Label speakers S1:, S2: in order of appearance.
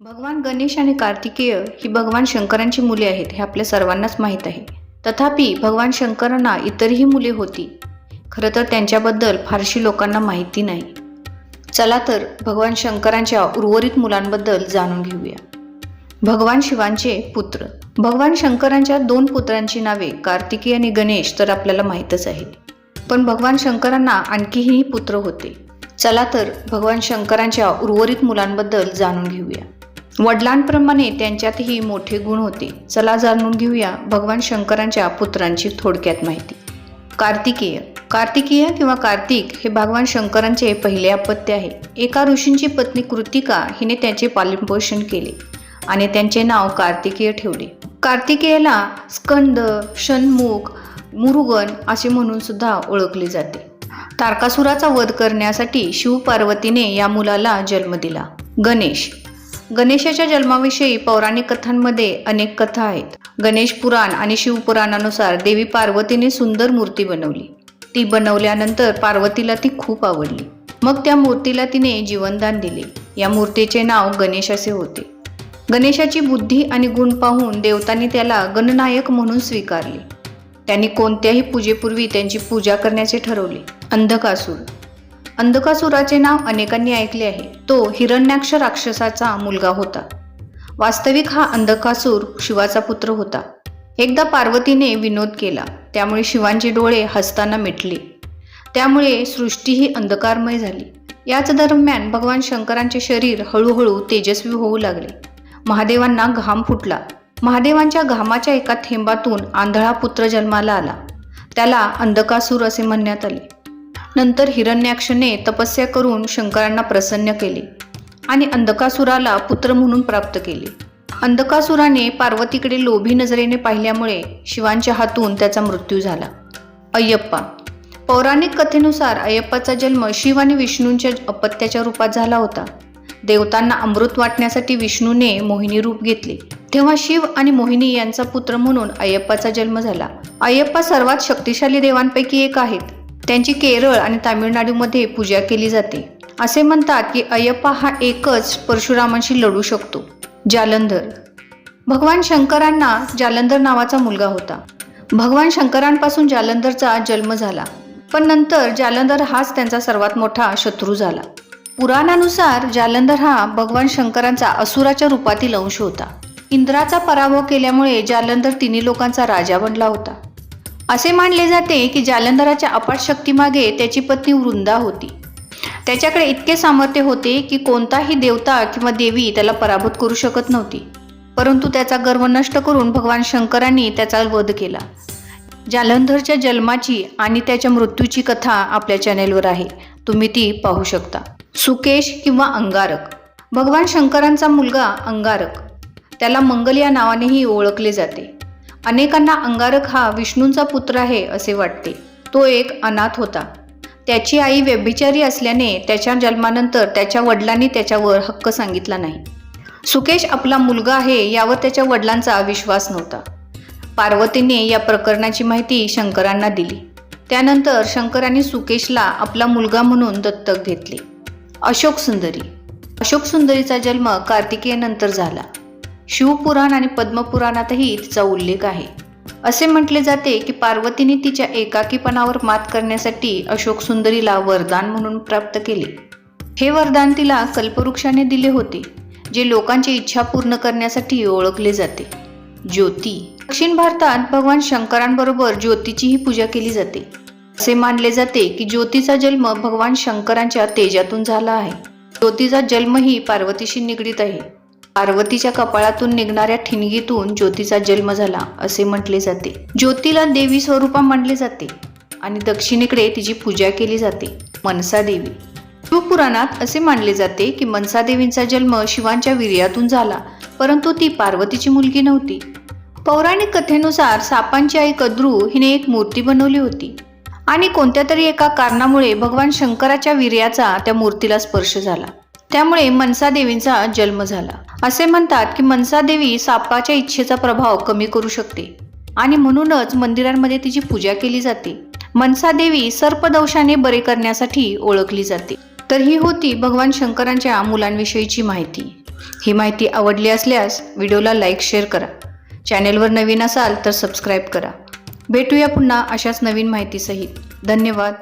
S1: भगवान गणेश आणि कार्तिकेय ही भगवान शंकरांची मुले आहेत हे आपल्या सर्वांनाच माहीत आहे. तथापि भगवान शंकरांना इतरही मुले होती. खरं तर त्यांच्याबद्दल फारशी लोकांना माहिती नाही. चला तर भगवान शंकरांच्या उर्वरित मुलांबद्दल जाणून घेऊया. भगवान शिवांचे पुत्र. भगवान शंकरांच्या दोन पुत्रांची नावे कार्तिकी आणि गणेश तर आपल्याला माहीतच आहे पण भगवान शंकरांना आणखीही पुत्र होते. चला तर भगवान शंकरांच्या उर्वरित मुलांबद्दल जाणून घेऊया. वडिलांप्रमाणे त्यांच्यातही मोठे गुण होते. चला जाणून घेऊया भगवान शंकरांच्या पुत्रांची थोडक्यात माहिती. कार्तिकेय. कार्तिकेय किंवा कार्तिक हे भगवान शंकरांचे पहिले अपत्य आहे. एका ऋषींची पत्नी कृतिका हिने त्याचे पालनपोषण केले आणि त्यांचे नाव कार्तिकेय ठेवले. कार्तिकेयला स्कंद षण्मुख मुरुगन असे म्हणून सुद्धा ओळखले जाते. तारकासुराचा वध करण्यासाठी शिवपार्वतीने या मुलाला जन्म दिला. गणेश. गणेशाच्या जन्माविषयी पौराणिक कथांमध्ये अनेक कथा आहेत. गणेश पुराण आणि शिवपुराणानुसार देवी पार्वतीने सुंदर मूर्ती बनवली. ती बनवल्यानंतर पार्वतीला ती खूप आवडली. मग त्या मूर्तीला तिने जीवनदान दिले. या मूर्तीचे नाव गणेश असे होते. गणेशाची बुद्धी आणि गुण पाहून देवतांनी त्याला गणनायक म्हणून स्वीकारले. त्यांनी कोणत्याही पूजेपूर्वी त्यांची पूजा करण्याचे ठरवले. अंधकासूर अंधकासुराचे नाव अनेकांनी ऐकले आहे. तो हिरण्याक्ष राक्षसाचा मुलगा होता. वास्तविक हा अंधकासूर शिवाचा पुत्र होता. एकदा पार्वतीने विनोद केला. त्यामुळे शिवांचे डोळे हसताना मिटले. त्यामुळे सृष्टीही अंधकारमय झाली. याच दरम्यान भगवान शंकरांचे शरीर हळूहळू तेजस्वी होऊ लागले. महादेवांना घाम फुटला. महादेवांच्या घामाच्या एका थेंबातून आंधळा पुत्र जन्माला आला. त्याला अंधकासूर असे म्हणण्यात आले. नंतर हिरण्याक्षने तपस्या करून शंकरांना प्रसन्न केले आणि अंधकासुराला पुत्र म्हणून प्राप्त केले. अंधकासुराने पार्वतीकडे लोभी नजरेने पाहिल्यामुळे शिवांच्या हातून त्याचा मृत्यू झाला. अय्यप्पा. पौराणिक कथेनुसार अय्यप्पाचा जन्म शिव आणि विष्णूंच्या अपत्याच्या रूपात झाला होता. देवतांना अमृत वाटण्यासाठी विष्णूने मोहिनी रूप घेतले. तेव्हा शिव आणि मोहिनी यांचा पुत्र म्हणून अय्यप्पाचा जन्म झाला. अय्यप्पा सर्वात शक्तिशाली देवांपैकी एक आहेत. त्यांची केरळ आणि तामिळनाडूमध्ये पूजा केली जाते. असे म्हणतात की अय्यप्पा हा एकच परशुरामांशी लढू शकतो जालंधर. भगवान शंकरांना जालंधर नावाचा मुलगा होता. भगवान शंकरांपासून जालंधरचा जन्म झाला. पण नंतर जालंधर हाच त्यांचा सर्वात मोठा शत्रू झाला. पुराणानुसार जालंधर हा भगवान शंकरांचा असुराच्या रूपातील अंश होता. इंद्राचा पराभव केल्यामुळे जालंधर तिन्ही लोकांचा राजा बनला होता. असे मानले जाते की जालंधराच्या अपाट शक्तीमागे त्याची पत्नी वृंदा होती. त्याच्याकडे इतके सामर्थ्य होते की कोणताही देवता किंवा देवी त्याला पराभूत करू शकत नव्हती. परंतु त्याचा गर्व नष्ट करून भगवान शंकरांनी त्याचा वध केला. जालंधरच्या जन्माची आणि त्याच्या मृत्यूची कथा आपल्या चॅनेलवर आहे. तुम्ही ती पाहू शकता. सुकेश किंवा अंगारक. भगवान शंकरांचा मुलगा अंगारक. त्याला मंगल या नावानेही ओळखले जाते. अनेकांना अंगारक हा विष्णूंचा पुत्र आहे असे वाटते. तो एक अनाथ होता. त्याची आई व्यभिचारी असल्याने त्याच्या जन्मानंतर त्याच्या वडिलांनी त्याच्यावर हक्क सांगितला नाही. सुकेश आपला मुलगा आहे यावर त्याच्या वडिलांचा विश्वास नव्हता. पार्वतीने या प्रकरणाची माहिती शंकरांना दिली. त्यानंतर शंकरांनी सुकेशला आपला मुलगा म्हणून दत्तक घेतले. अशोक सुंदरी. अशोक सुंदरीचा जन्म कार्तिकेयनंतर झाला. शिवपुराण आणि पद्मपुराणातही तिचा उल्लेख आहे. असे म्हटले जाते की पार्वतीने तिच्या एकाकीपणावर मात करण्यासाठी अशोक सुंदरीला वरदान म्हणून प्राप्त केले. हे वरदान तिला कल्पवृक्षाने दिले होते जे लोकांची इच्छा पूर्ण करण्यासाठी ओळखले जाते. ज्योती दक्षिण भारतात भगवान शंकरांबरोबर ज्योतीचीही पूजा केली जाते. असे मानले जाते की ज्योतीचा जन्म भगवान शंकरांच्या तेजातून झाला आहे. ज्योतीचा जन्मही पार्वतीशी निगडीत आहे. पार्वतीच्या कपाळातून निघणाऱ्या ठिणगीतून ज्योतीचा जन्म झाला असे म्हटले जाते. ज्योतीला देवी स्वरूपा मानले जाते आणि दक्षिणेकडे तिची पूजा केली जाते मनसा देवी. शिवपुराणात असे मानले जाते की मनसा देवींचा जन्म शिवांच्या वीर्यातून झाला परंतु ती पार्वतीची मुलगी नव्हती. पौराणिक कथेनुसार सापांची आई कद्रू हिने एक मूर्ती बनवली होती आणि कोणत्या तरी एका कारणामुळे भगवान शंकराच्या वीर्याचा त्या मूर्तीला स्पर्श झाला. त्यामुळे मनसा देवींचा जन्म झाला. असे म्हणतात की मनसादेवी सापाच्या इच्छेचा प्रभाव कमी करू शकते आणि म्हणूनच मंदिरांमध्ये तिची पूजा केली जाते. मनसा देवी बरे करण्यासाठी ओळखली जाते. तर ही होती भगवान शंकरांच्या मुलांविषयीची माहिती. ही माहिती आवडली असल्यास व्हिडिओला लाईक शेअर करा. चॅनेलवर नवीन असाल तर सबस्क्राईब करा. भेटूया पुन्हा अशाच नवीन माहितीसहित. धन्यवाद.